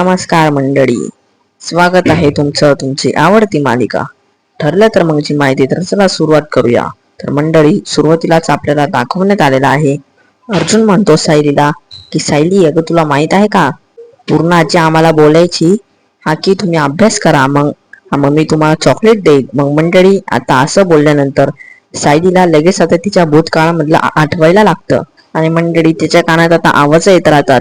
नमस्कार मंडळी. स्वागत आहे तुमचं तुमची आवडती मालिका. ठरलं तर मगची माहिती तर चला सुरुवात करूया. तर मंडळी सुरुवातीलाच आपल्याला दाखवण्यात आलेला आहे. अर्जुन म्हणतो सायलीला की सायली अगं तुला माहीत आहे का? पूर्ण आजी आम्हाला बोलायची हा की तुम्ही अभ्यास करा मग. मग मी तुम्हाला चॉकलेट देईल. मग मंडळी आता असं बोलल्यानंतर सायलीला लगेच आता तिच्या भूतकाळामधलं आठवायला लागतं. आणि मंडळी तिच्या कानात आता आवाज येत राहतात.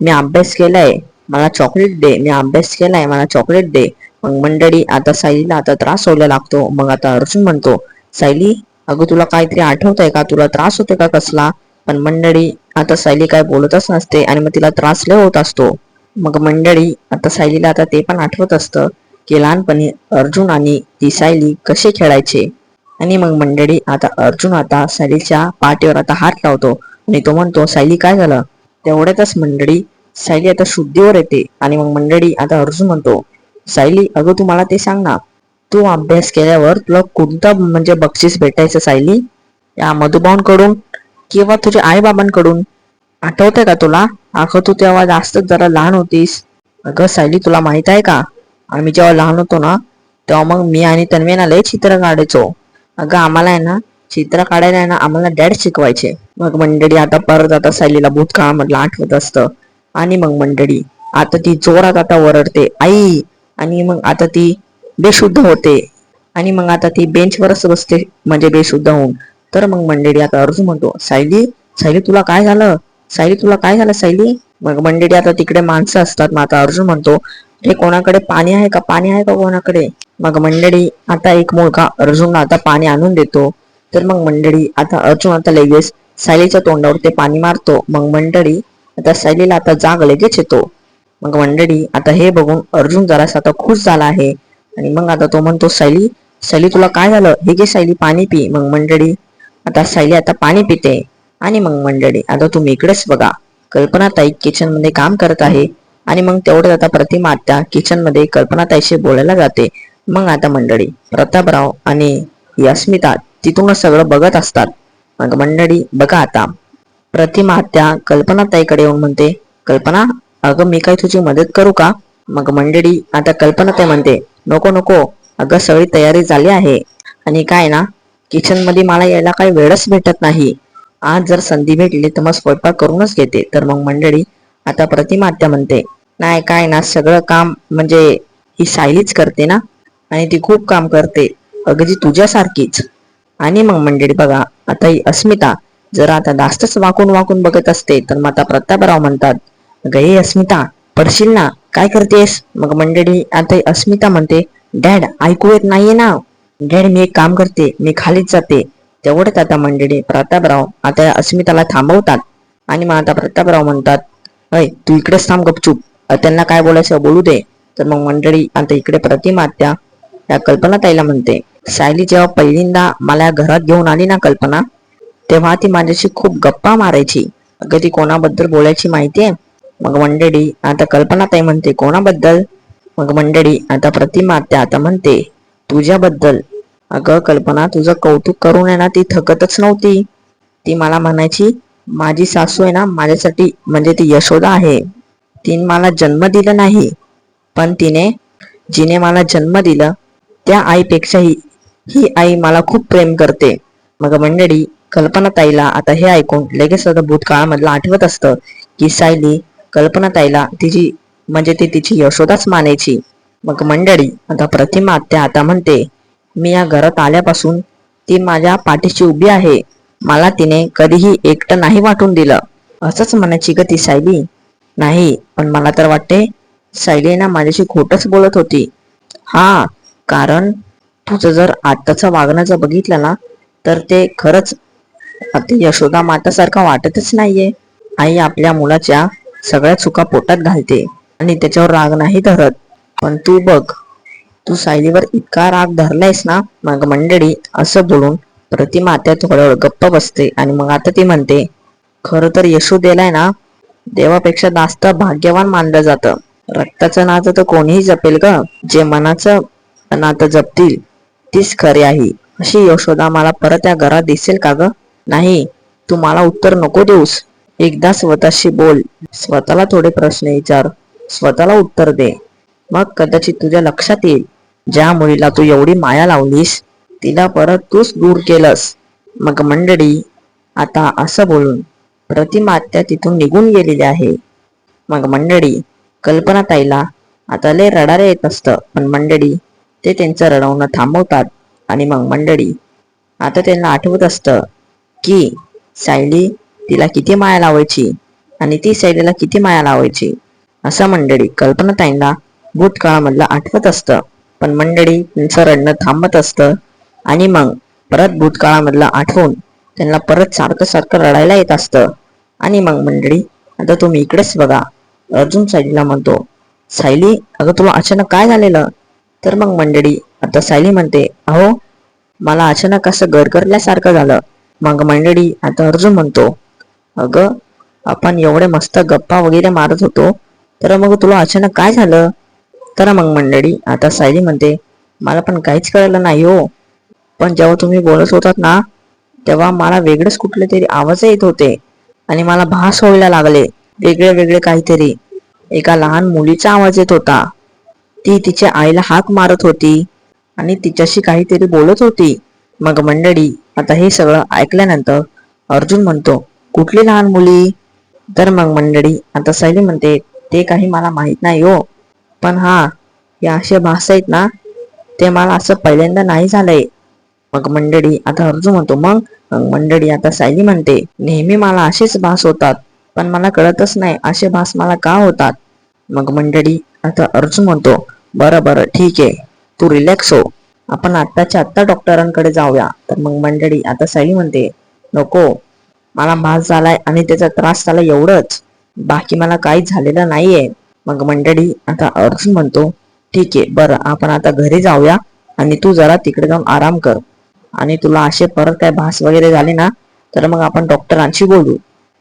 मी अभ्यास केलाय. मला चॉकलेट दे. मी अभ्यास केलाय मला चॉकलेट दे. मग मंडळी आता सायलीला आता त्रास व्हायला लागतो. मग आता अर्जुन म्हणतो सायली अगं तुला काहीतरी आठवतंय का? तुला त्रास होतो का कसला? पण मंडळी आता सायली काय बोलतच नसते आणि मग तिला त्रास लय होत असतो. मग मंडळी आता सायलीला आता ते पण आठवत असतं की लहानपणी अर्जुन आणि ती सायली कसे खेळायचे. आणि मग मंडळी आता अर्जुन आता सायलीच्या पाठीवर आता हात लावतो आणि तो म्हणतो सायली काय झालं? तेवढ्यातच मंडळी सायली आता शुद्धीवर येते. आणि मग मंडळी आता अर्जुन म्हणतो सायली अगं तू मला ते सांग ना. तू अभ्यास केल्यावर तुला कोणता म्हणजे बक्षीस भेटायचं सायली? या मधुभाऊंकडून किंवा तुझ्या आईबाबांकडून? आठवतंय का तुला? अगं तू तेव्हा जास्तच जरा लहान होतीस. अगं सायली तुला माहीत आहे का? आम्ही जेव्हा लहान होतो ना तेव्हा मग मी आणि तन्वीना लय चित्र काढायचो. अगं आम्हाला आहे ना चित्र काढायला आहे ना आम्हाला डॅड शिकवायचे. मग मंडळी आता परत आता सायलीला भूतकाळामधलं आठवत असतं. आणि मग मंडळी आता ती जोरात आता ओरडते आई! आणि मग आता ती बेशुद्ध होते. आणि मग आता ती बेंचवरच बसते म्हणजे बेशुद्ध होऊन. तर मग मंडळी आता अर्जुन म्हणतो सायली सायली तुला काय झालं? सायली तुला काय झालं सायली? मग मंडळी आता तिकडे माणसं असतात मग आता अर्जुन म्हणतो हे कोणाकडे पाणी आहे का? पाणी आहे का कोणाकडे? मग मंडळी आता एक मुलगा अर्जुनला आता पाणी आणून देतो. तर मग मंडळी आता अर्जुन आता लगेच सायलीच्या तोंडावर ते पाणी मारतो. मग मंडळी आता सैलीला आता जाग लगेच येतो. मग मंडळी आता हे बघून अर्जुन जरासा आता खुश झाला आहे. आणि मग आता तो म्हणतो सैली सैली तुला काय झालं? हे घे सैली पाणी पी. मग मंडळी आता सैली आता पाणी पिते. आणि मग मंडळी आता तुम्ही इकडेच बघा. कल्पना ताई किचनमध्ये काम करत आहे. आणि मग तेवढ्यात आता प्रतिमा आत्या किचनमध्ये कल्पना ताईशी बोलायला जाते. मग आता मंडळी प्रतापराव आणि ही अस्मिता तिथूनच सगळं बघत असतात. मग मंडळी बघा आता. प्रतिमा त्या कल्पनाताईकडे येऊन म्हणते कल्पना अगं मी काय तुझी मदत करू का? मग मंडळी आता कल्पनाताई म्हणते नको नको अगं सगळी तयारी झाली आहे. आणि काय ना किचनमध्ये मला यायला काही वेळच भेटत नाही. आज जर संधी भेटली तर मग स्वयंपाक करूनच घेते. तर मग मंडळी आता प्रतिमा आत्या म्हणते नाही काय ना सगळं काम म्हणजे ही सायलीच करते ना? आणि ती खूप काम करते अगदी तुझ्यासारखीच. आणि मग मंडळी बघा आता ही अस्मिता जर आता जास्तच वाकून वाकून बघत असते तर मग आता प्रतापराव म्हणतात गये अस्मिता पडशील ना? काय करतेस? मग मंडळी आता अस्मिता म्हणते डॅड ऐकू येत नाहीये ना. डॅड मी एक काम करते मी खालीच जाते. तेवढंच आता मंडळी प्रतापराव आता या अस्मिताला थांबवतात. आणि मग आता प्रतापराव म्हणतात अय तू इकडेच थांब गपचूप. अ, त्यांना काय बोलायचं बोलू दे. तर मग मंडळी आता इकडे प्रतिमा आत्या या कल्पना ताईला म्हणते सायली जेव्हा पहिल्यांदा मला या घरात घेऊन आली ना कल्पना तेव्हा ती माझ्याशी खूप गप्पा मारायची. अगं ती कोणाबद्दल बोलायची माहितीये मग मंडळी आता कल्पना ताई म्हणते कोणाबद्दल? मग मंडळी आता प्रतिमा त्या आता म्हणते तुझ्याबद्दल. अगं कल्पना तुझं कौतुक करून आहे ना ती थकतच नव्हती. ती मला म्हणायची माझी सासू आहे ना माझ्यासाठी म्हणजे ती यशोदा आहे. तिने मला जन्म दिला नाही पण तिने जिने मला जन्म दिला त्या आईपेक्षाही ही आई मला खूप प्रेम करते. मग मंडळी कल्पनाताईला आता हे ऐकून लगेच आता भूतकाळामधलं आठवत असतं की सायली कल्पनाताईला तिची म्हणजे ती तिची यशोदाच मानायची. मग मंडळी आता प्रतिमा आत्या आता म्हणते मी या घरात आल्यापासून ती माझ्या पाठीशी उभी आहे. मला तिने कधीही एकटं नाही वाटून दिलं. असंच म्हणायची ग ती सायली. नाही पण मला तर वाटते सायली ना माझ्याशी खोटच बोलत होती. हा कारण तुझं जर आत्ताचं वागण्याचं बघितलं ना तर ते खरंच अगदी यशोदा मातासारखा वाटतच नाहीये. आई आपल्या मुलाच्या सगळ्या चुका पोटात घालते आणि त्याच्यावर राग नाही धरत. पण तू बघ तू सायलीवर इतका राग धरलायस ना मग मंडळी असं बोलून प्रतिमा त्या थोड्यावर गप्प बसते आणि मग आता ती म्हणते खरं तर यशू ना देवापेक्षा जास्त भाग्यवान मानलं जातं. रक्ताचं नातं तर कोणीही जपेल ग. जे मनाचं नातं जपतील तीच खरी आहे. अशी यशोदा मला परत या घरात दिसेल का ग? नाही तू मला उत्तर नको देऊस. एकदा स्वतःशी बोल. स्वतःला थोडे प्रश्न विचार. स्वतःला उत्तर दे. मग कदाचित तुझ्या लक्षात येईल. ज्या मुलीला तू एवढी माया लावलीस तिला परत तूच दूर केलंस. मग मंडळी आता असं बोलून प्रतिमात्या तिथून निघून गेलेली आहे. मग मंडळी कल्पना ताईला आता लय रडायला येत असतं. पण मंडळी ते त्यांचं रडवणं थांबवतात. आणि मग मंडळी आता त्यांना आठवत असतं की सायली तिला किती माया लावायची आणि ती सायलीला किती माया लावायची? असं मंडळी कल्पनाताईंना भूतकाळामधलं आठवत असतं. पण मंडळी त्यांचं रडणं थांबत असतं. आणि मग परत भूतकाळामधलं आठवून त्यांना परत सारखं सारखं रडायला येत असतं. आणि मग मंडळी आता तुम्ही इकडेच बघा. अर्जुन सायलीला म्हणतो सायली अगं तुला अचानक काय झालेलं? तर मग मंडळी आता सायली म्हणते अहो मला अचानक असं गरगरल्यासारखं झालं. मग मंडळी आता अर्जुन म्हणतो अगं आपण एवढे मस्त गप्पा वगैरे मारत होतो तर मग तुला अचानक काय झालं? तर मग मंडळी आता सायली म्हणते मला पण काहीच कळलं नाही हो पण जेव्हा तुम्ही बोलत होतात ना तेव्हा मला वेगळेच कुठले तरी आवाज येत होते आणि मला भास व्हायला लागले वेगळे वेगळे काहीतरी. एका लहान मुलीचा आवाज येत होता. ती तिच्या आईला हाक मारत होती आणि तिच्याशी काहीतरी बोलत होती. मग मंडळी आता हे सगळं ऐकल्यानंतर अर्जुन म्हणतो कुठली लहान मुली? तर मग मंडळी आता सैली म्हणते ते काही मला माहीत नाही हो. पण हा हे असे भास आहेत ना ते मला असं पहिल्यांदा नाही झालंय. मग मंडळी आता अर्जुन म्हणतो मग? मग मंडळी आता सायली म्हणते नेहमी मला असेच भास होतात पण मला कळतच नाही असे भास मला का होतात? मग मंडळी आता अर्जुन म्हणतो बरं बरं ठीक आहे. तू रिलॅक्स हो. आपण आत्ताच्या आत्ता डॉक्टरांकडे जाऊया. तर मग मंडळी आता सायली म्हणते नको मला भास झालाय आणि त्याचा त्रास झाला एवढंच. बाकी मला काहीच झालेलं नाहीये. मग मंडळी आता अर्जुन म्हणतो ठीक आहे बरं आपण आता घरी जाऊया आणि तू जरा तिकडे जाऊन आराम कर. आणि तुला असे परत काय भास वगैरे झाले ना तर मग आपण डॉक्टरांशी बोलू.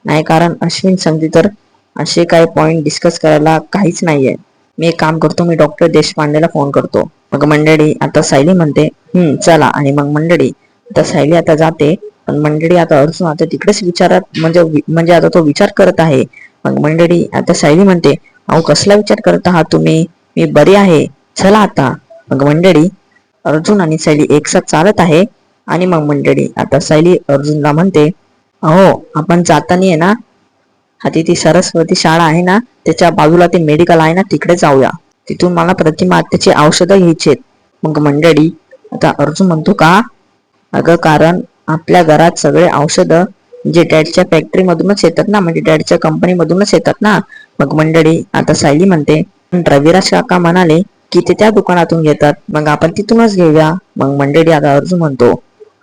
नाही कारण अश्विन संगती तर असे काही पॉइंट डिस्कस करायला काहीच नाहीये. मी एक काम करतो मी डॉक्टर देशपांडेला फोन करतो. मग मंडळी आता सायली म्हणते हम्म चला. आणि मग मंडळी आता सायली आता जाते पण मंडळी आता अर्जुन आता तिकडेच विचारात म्हणजे म्हणजे आता तो विचार करत आहे. मग मंडळी आता सायली म्हणते अहो कसला विचार करत आहात तुम्ही? मी बरी आहे. चला आता. मग मंडळी अर्जुन आणि सायली एकसाथ चालत आहे. आणि मग मंडळी आता सायली अर्जुनला म्हणते अहो आपण जाताना आहे ना ती सरस्वती शाळा आहे ना त्याच्या बाजूला ते मेडिकल आहे ना तिकडे जाऊया. तिथून मला प्रतिमा त्याची औषधं घ्यायची मग मंडळी आता अर्जुन म्हणतो का अगं कारण आपल्या घरात सगळे औषधं जे डॅडच्या फॅक्टरी मधूनच येतात ना म्हणजे डॅडच्या कंपनी मधूनच येतात ना मग मंडळी आता सायली म्हणते पण रविराज काका म्हणाले की ते त्या दुकानातून घेतात मग आपण तिथूनच घेऊया. मग मंडळी आता अर्जुन म्हणतो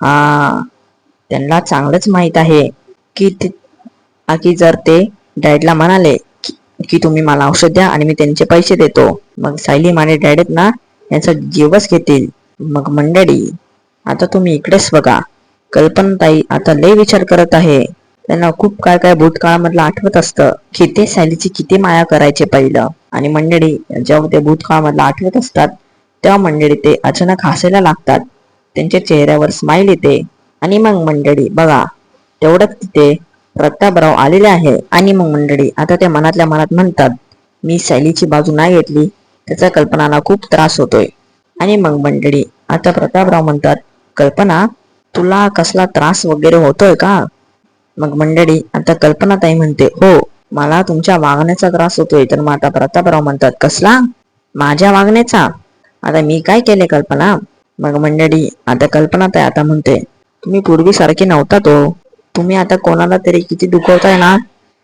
हा त्यांना चांगलंच माहीत आहे की आकी की जर ते डॅडला म्हणाले की- की तुम्ही मला औषध द्या आणि मी त्यांचे पैसे देतो. मग सायली माने डॅड आहेत ना यांचा जीवच घेतील. मग मंडळी आता तुम्ही इकडेच बघा. कल्पनाताई आता लय विचार करत आहे. त्यांना खूप काय काय भूतकाळामधलं आठवत असतं. की ते सायलीची किती माया करायचे पहिलं. आणि मंडळी जेव्हा ते भूतकाळामधलं आठवत असतात तेव्हा मंडळी ते अचानक हसायला लागतात. त्यांच्या चेहऱ्यावर स्माइल येते. आणि मग मंडळी बघा तेवढंच तिथे प्रतापराव आलेले आहे. आणि मग मंडळी आता ते मनातल्या मनात म्हणतात मी शैलीची बाजू नाही घेतली त्याचा कल्पनाला खूप त्रास होतोय. आणि मग मंडळी आता प्रतापराव म्हणतात कल्पना तुला कसला त्रास वगैरे होतोय का? मग मंडळी आता कल्पना ताई म्हणते हो मला तुमच्या वागण्याचा त्रास होतोय. तर मग आता प्रतापराव म्हणतात कसला? माझ्या वागण्याचा? आता मी काय केले कल्पना? मग मंडळी आता कल्पना ताई आता म्हणते तुम्ही पूर्वीसारखे नव्हता तो. तुम्ही आता कोणाला तरी किती दुखवताय ना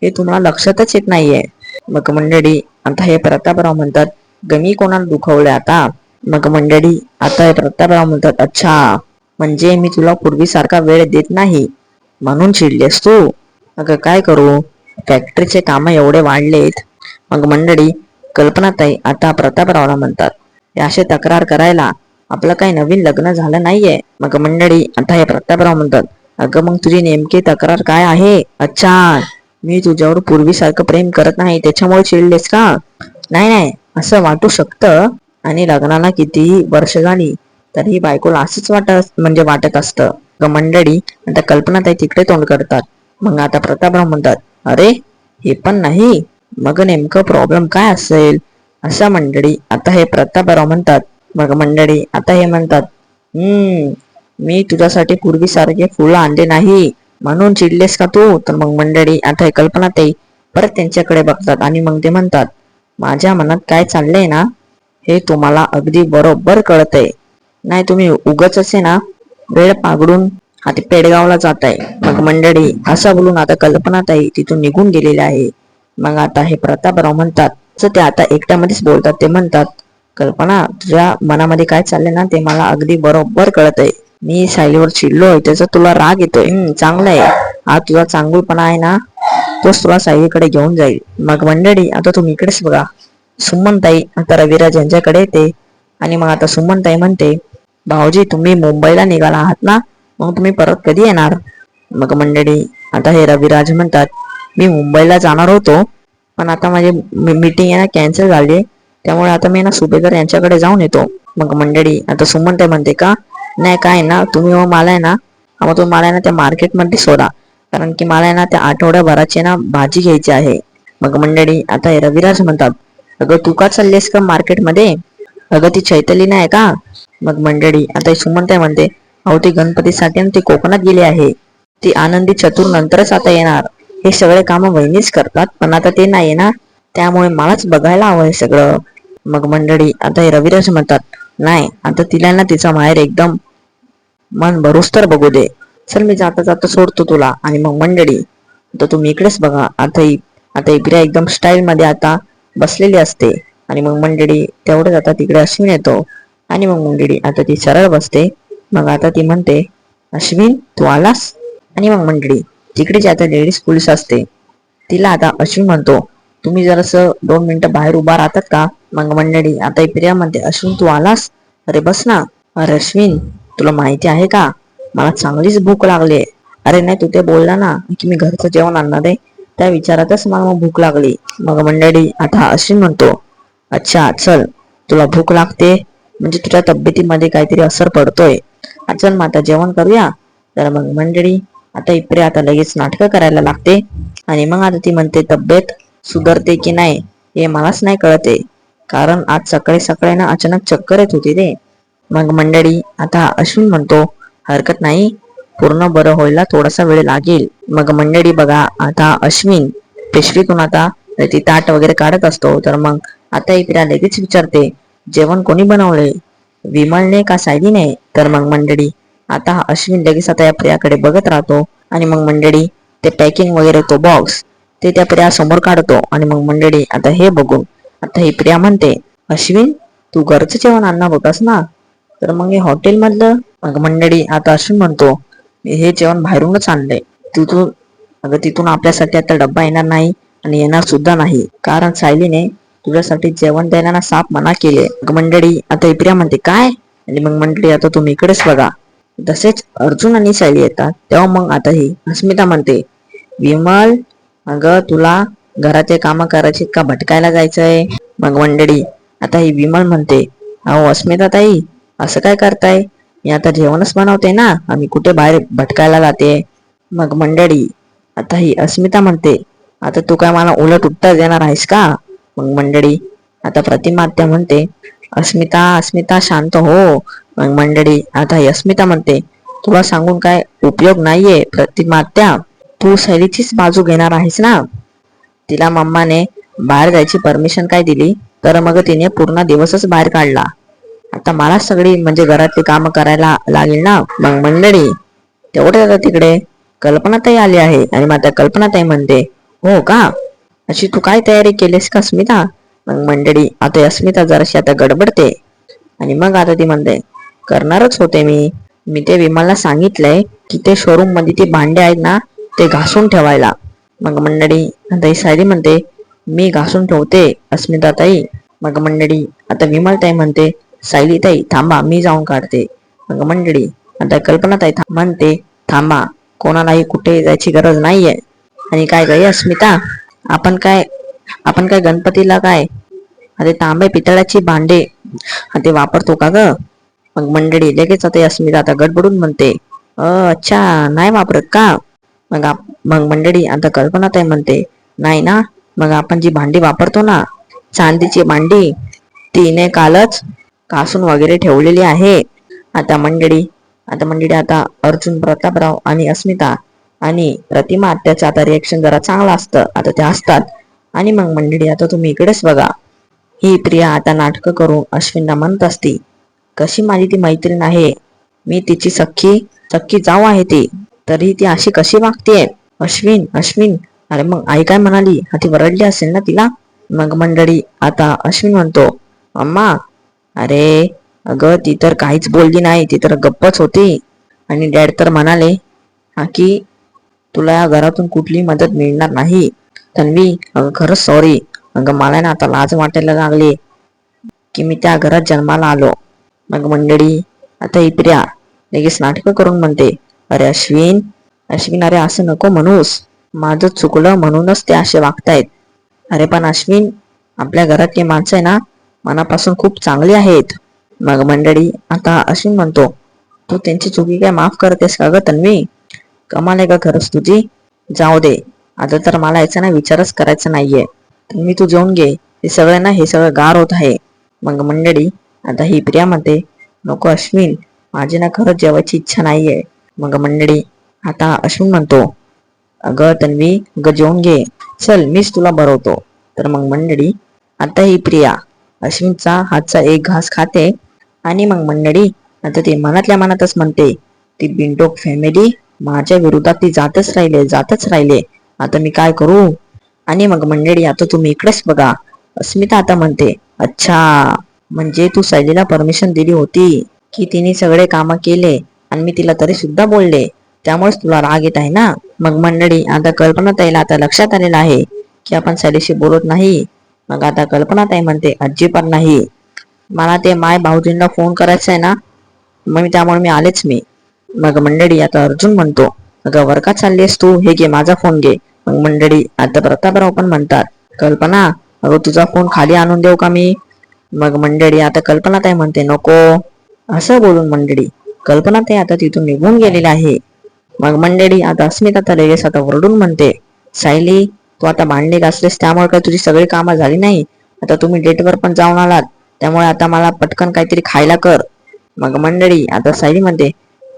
हे तुम्हाला लक्षातच येत नाहीये. मग मंडळी आता हे प्रतापराव म्हणतात गमी कोणाला दुखवले आता? मग मंडळी आता हे प्रतापराव म्हणतात अच्छा म्हणजे मी तुला पूर्वीसारखा वेळ देत नाही. म्हणून चिडलीस तू. अगं काय करू? फॅक्टरीचे काम एवढे वाढलेत. मग मंडळी कल्पनाताई आता प्रतापरावला म्हणतात हे असे तक्रार करायला आपलं काही नवीन लग्न झालं नाहीये. मग मंडळी आता हे प्रतापराव म्हणतात अगं मग तुझी नेमकी तक्रार काय आहे? अच्छा मी तुझ्यावर पूर्वीसारखं प्रेम करत नाही त्याच्यामुळे चिडलेस का? नाही नाही असं वाटू शकतं. आणि लग्नाला कितीही वर्ष झाली तरी बायकोला असंच वाटत म्हणजे वाटत असतं. ग मंडळी आता कल्पना ताई तिकडे तोंड करतात. मग आता प्रतापराव म्हणतात अरे हे पण नाही. मग नेमकं प्रॉब्लेम काय असेल? असं मंडळी आता हे प्रतापराव म्हणतात. मग मंडळी आता हे म्हणतात हम्म मी तुझ्यासाठी पूर्वीसारखे फुलं आणले नाही. म्हणून चिडलेस का तू? तर मग मंडळी आता हे कल्पना ते परत त्यांच्याकडे बघतात आणि मग ते म्हणतात माझ्या मनात काय चाललंय ना हे तुम्हाला अगदी बरोबर कळतंय. नाही तुम्ही उगच असे ना वेळ पागडून आता पेडगावला जात आहे मग मंडळी असं बोलून आता कल्पनाताई तिथून निघून गेलेले आहे. मग आता हे प्रतापराव म्हणतात तर ते आता एकट्यामध्येच बोलतात ते म्हणतात कल्पना तुझ्या मनामध्ये काय चाललंय ना ते मला अगदी बरोबर कळतंय. मी सायलीवर चिडलोय त्याचा तुला राग येतोय. चांगला आहे. हा तुझा चांगुलपणा आहे ना तोच तुला सायलीकडे घेऊन जाईल. मग मंडळी आता तुम्ही इकडेच बघा. सुमनताई आता रविराज यांच्याकडे येते. आणि मग आता सुमनताई म्हणते भाऊजी तुम्ही मुंबईला निघाला आहात ना मग तुम्ही परत कधी येणार? मग मंडळी आता हे रविराज म्हणतात मी मुंबईला जाणार होतो पण आता माझी मीटिंग आहे ना कॅन्सल झाली त्यामुळे आता मी ना सुभेदार यांच्याकडे जाऊन येतो. मग मंडळी आता सुमनताई म्हणते का? नाही काय ना तुम्ही हो मग मला आहे ना. मग तुम्ही मला आहे ना त्या मार्केटमध्ये सोडा. कारण की मला आहे ना त्या आठवड्याभराची ना भाजी घ्यायची आहे. मग मंडळी आता हे रविराज म्हणतात अगं तू का चाललीस का मार्केटमध्ये? अगं ती चैतली नाही का? मग मंडळी आता सुमंत आहे म्हणते अहो ती गणपतीसाठी ना ती कोकणात गेली आहे. ती आनंदी चतुर नंतरच आता येणार. हे सगळे कामं वहिनीच करतात पण आता ते नाही ना. त्यामुळे मलाच बघायला हवं हे सगळं. मग मंडळी आता हे रविराज म्हणतात नाही. आता तिला ना तिचा माहेर एकदम मन भरूस तर बघू दे. चल मी जाता जाता सोडतो तुला आणि मग मंडळी आता तुम्ही इकडेच बघा. आता आता इकडे एकदम स्टाईल मध्ये आता बसलेली असते. आणि मग मंडळी तेवढंच आता तिकडे अश्विन येतो. आणि मग मंडळी आता ती सरळ बसते. मग आता ती म्हणते अश्विन तू आलास? आणि मग मंडळी तिकडे जी आता लेडीज पोलीस असते. तिला आता अश्विन म्हणतो तुम्ही जरासं दोन मिनिटं बाहेर उभा राहतात का? मग मंडळी आता ही प्रिया अश्विन तू आलास? अरे बस ना. अरे अश्विन तुला माहिती आहे का? मला चांगलीच भूक लागली अरे नाही तू ते बोलला ना की मी घरचं जेवण आणणार आहे. त्या विचारातच मला मग भूक लागली. मग मंडळी आता अश्विन म्हणतो अच्छा चल तुला भूक लागते? म्हणजे तुझ्या तब्येतीमध्ये काहीतरी असर पडतोय. चल मग आता जेवण करूया. तर मग मंडळी आता इप्रे आता लगेच नाटकं करायला लागते. आणि मग आता ती म्हणते तब्येत सुधारते की नाही हे मलाच नाही कळते. कारण आज सकाळी सकाळी ना अचानक चक्कर येत होती ते मग मंडळी आता अश्विन म्हणतो हरकत नाही पूर्ण बरं व्हायला थोडासा वेळ लागेल. मग मंडळी बघा आता अश्विन पिशवीतून आता ती ताट वगैरे काढत असतो तर मग आता इकडे लगेच विचारते जेवण कोणी बनवले विमलने का सायलीने? तर मग मंडळी आता अश्विन लगेच आता या प्रियाकडे बघत राहतो. आणि मग मंडळी ते पॅकिंग वगैरे तो बॉक्स ते त्या प्रिया समोर काढतो. आणि मग मंडळी आता हे बघून आता ही प्रिया म्हणते अश्विन तू घरचं जेवण आणणार होतास ना? तर मग हे हॉटेल मधलं मग मंडळी आता अश्विन म्हणतो "मी हे जेवण बाहेरूनच आणलंय. तिथून अगं तिथून आपल्यासाठी आता डब्बा येणार नाही आणि येणार सुद्धा नाही. कारण सायलीने तुझ्यासाठी जेवण द्यायला ना साप मना केले मंडळी आता इप्रिया म्हणते काय? आणि मग मंडळी आता तुम्ही इकडेच बघा. तसेच अर्जुन आणि सायली येतात. तेव्हा मग आता ही अस्मिता म्हणते विमल अगं तुला घराचे काम करायची का भटकायला जायचंय. मग मंडळी आता ही विमल म्हणते अहो अस्मिता ताई असं काय करताय? मी आता जेवणच बनवते ना आम्ही कुठे बाहेर भटकायला जाते. मग मंडळी आता ही अस्मिता म्हणते आता तू काय मला उलट उत्तर देणार आहेस का? मग मंडळी आता प्रतिमात्या म्हणते अस्मिता अस्मिता शांत हो. मग मंडळी आता ही अस्मिता म्हणते तुला सांगून काय उपयोग नाहीये प्रतिमा आत्या तू शैलीचीच बाजू घेणार आहेस ना? तिला मम्माने बाहेर जायची परमिशन काय दिली? तर मग तिने पूर्ण दिवसच बाहेर काढला. आता मला सगळी म्हणजे घरातली कामं करायला लागेल ना मग मंडळी तेवढे आता तिकडे. कल्पनाताई आली आहे आणि मग आता कल्पनाताई म्हणते हो का? अशी तू काय तयारी केलीस का अस्मिता? मग मंडळी आता अस्मिता जराशी आता गडबडते. आणि मग आता ती म्हणते करणारच होते मी. मी ते विमानला सांगितलंय की ते शोरूममध्ये ती भांडे आहेत ना ते घासून ठेवायला. मग मंडळी आता ही सायली म्हणते मी घासून ठेवते अस्मिता ताई मग मंडळी आता विमलताई म्हणते सायली ताई थांबा मी जाऊन काढते. मग मंडळी आता कल्पनाताई म्हणते थांबा कोणालाही कुठे जायची गरज नाहीये. आणि काय गाई अस्मिता? आपण काय आपण काय गणपतीला काय? अरे तांबे पितळाची भांडे. ते वापरतो का ग? मग मंडळी लगेच आता अस्मिता आता गडबडून म्हणते. अ अच्छा नाही वापरत का? मग मग मंडळी आता कल्पना ताई म्हणते नाही ना मग आपण जी भांडी वापरतो ना चांदीची भांडी तिने कालच कासून वगैरे ठेवलेली आहे. आता मंडळी आता मंडळी आता अर्जुन प्रतापराव आणि अस्मिता आणि प्रतिमा त्याचं आता रिएक्शन जरा चांगलं असतं आता ते असतात. आणि मग मंडळी आता तुम्ही इकडेच बघा. ही प्रिया आता नाटकं करून अश्विनला म्हणत असती कशी माझी ती मैत्रीण आहे? मी तिची सख्खी सख्खी जाऊ आहे ती. तरी ती अशी कशी वागतेय? अश्विन अश्विन. अरे मग आई काय म्हणाली? हा ती वरडली असेल ना तिला? मग मंडळी आता अश्विन म्हणतो अम्मा अरे अगं ती तर काहीच बोलली नाही. ती तर गप्पच होती. आणि डॅड तर म्हणाले हा की तुला या घरातून कुठली मदत मिळणार नाही? तन्वी अगं खरंच सॉरी अगं मला ना आता लाज वाटायला लागली की मी त्या घरात जन्माला आलो. मग मंडळी आता इप्रिया लगेच नाटकं करून म्हणते अरे अश्विन अश्विन अरे असं नको म्हणूस. माझं चुकलं म्हणूनच ते असे वागतायत. अरे पण अश्विन आपल्या घरातली माणसं आहे ना मनापासून खूप चांगली आहेत. मग मंडळी आता अश्विन म्हणतो तू त्यांची चुकी काय माफ करतेस का ग तन्वी? कमाल आहे का खरंच तुझी. जाऊ दे आता तर मला याचा ना विचारच करायचा नाहीये. तन्वी तू जेवून घे. हे सगळं ना हे सगळं गार होत आहे. मग मंडळी आता ही प्रिया म्हणते नको अश्विन माझी ना खरंच जेवायची इच्छा नाहीये. मग मंडळी आता अश्विन म्हणतो अगं तन्वी ग जेवून घे. चल मीच तुला भरवतो तर मग मंडळी आता ही प्रिया. अश्विनचा हातचा एक घास खाते. आणि मग मंडळी आता ती मनातल्या मनातच म्हणते ती बिंडोक फॅमिली माझ्या विरोधात ती जातच राहिले जातच राहिले. आता मी काय करू? आणि मग मंडळी आता तुम्ही इकडेच बघा. अस्मिता आता म्हणते अच्छा म्हणजे तू सैलीला परमिशन दिली होती की तिने सगळे कामं केले आणि मी तिला तरी सुद्धा बोलले. त्यामुळेच तुला राग येत आहे ना? मग मंडळी आता कल्पना ताईला आता लक्षात आलेलं आहे की आपण सॅलीशी बोलत नाही. मग आता कल्पनाताई म्हणते म्हणते अजिबात नाही. मला ते माय भाऊजींना फोन करायचा आहे ना? मग मी त्यामुळे मी आलेच मी. मग मंडळी आता अर्जुन म्हणतो अगं वर्गात चाललीस तू? हे घे माझा फोन घे. मग मंडळी आता प्रतापराव पण म्हणतात कल्पना अगं तुझा फोन खाली आणून देऊ का मी? मग मंडळी आता कल्पनाताई म्हणते नको. असं बोलून मंडळी कल्पना ते आता तिथून निघून गेलेली आहे. मग मंडळी आता अस्मिता तर लगेच आता ओरडून म्हणते सायली तू आता भांडे घासलेस त्यामुळे काय तुझी सगळी कामं झाली नाही? आता तुम्ही डेटवर पण जाऊन आलात त्यामुळे आता मला पटकन काहीतरी खायला कर. मग मंडळी आता सायली म्हणते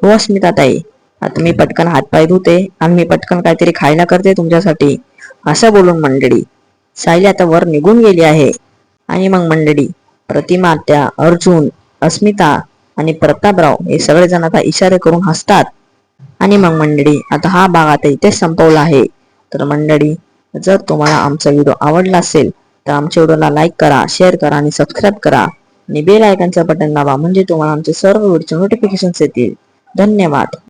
हो अस्मिता ताई आता मी पटकन हातपाय धुते आणि मी पटकन काहीतरी खायला करते तुमच्यासाठी. असं बोलून मंडळी सायली आता वर निघून गेली आहे. आणि मग मंडळी प्रतिमा त्या अर्जुन अस्मिता आणि प्रतापराव हे सगळेजण आता इशारे करून हसतात. आणि मग मंडळी आता हा भाग आता इथेच संपवला आहे. तर मंडळी जर तुम्हाला आमचा व्हिडिओ आवडला असेल तर आमच्या व्हिडिओला लाईक करा शेअर करा आणि सबस्क्राईब करा. आणि बेल आयकनचं बटन दाबा म्हणजे तुम्हाला आमचे सर्व व्हिडिओचे नोटिफिकेशन्स येतील. धन्यवाद.